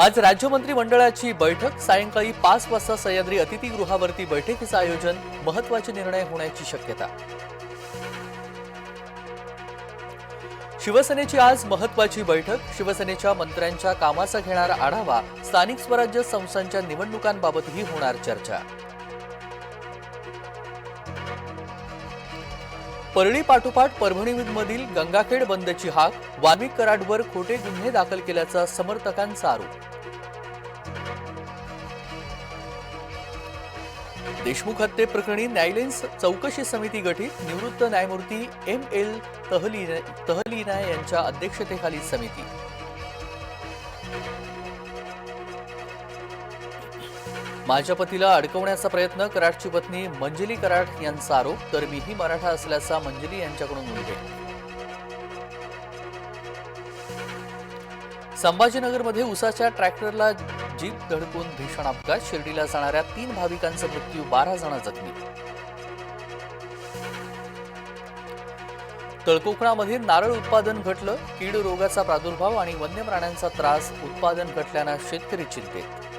आज राज्य मंत्रिमंडळाची बैठक. सायंकाळी पाच वाजता सह्याद्री अतिथीगृहावरती बैठकीचं आयोजन. महत्त्वाचे निर्णय होण्याची शक्यता. शिवसेनेची आज महत्वाची बैठक. शिवसेनेच्या मंत्र्यांच्या कामाचा घेणार आढावा. स्थानिक स्वराज्य संस्थांच्या निवडणुकांबाबतही होणार चर्चा. परळी पाठोपाठ परभणीमधील गंगाखेड बंदची हाक वाल्मिक कराडवर खोटे गुन्हे दाखल केल्याचा समर्थकांचा आरोप. देशमुख हत्येप्रकरणी न्यायालयीन चौकशी समिती गठीत निवृत्त न्यायमूर्ती एम एल तहलीना तहलीना यांच्या अध्यक्षतेखाली समिती. माझ्या पतीला अडकवण्याचा प्रयत्न कराडची पत्नी मंजली कराड यांचा आरोप तर मीही मराठा असल्याचा मंजली यांच्याकडून उल्लेख संभाजीनगरमध्ये उसाच्या ट्रॅक्टरला जीप धडकून भीषण अपघात शिर्डीला जाणाऱ्या तीन भाविकांचा मृत्यू बारा जण जखमी. तळकोकणामध्ये नारळ उत्पादन घटलं कीड रोगाचा प्रादुर्भाव आणि वन्य प्राण्यांचा त्रास उत्पादन घटल्यानं शेतकरी चिंतेत.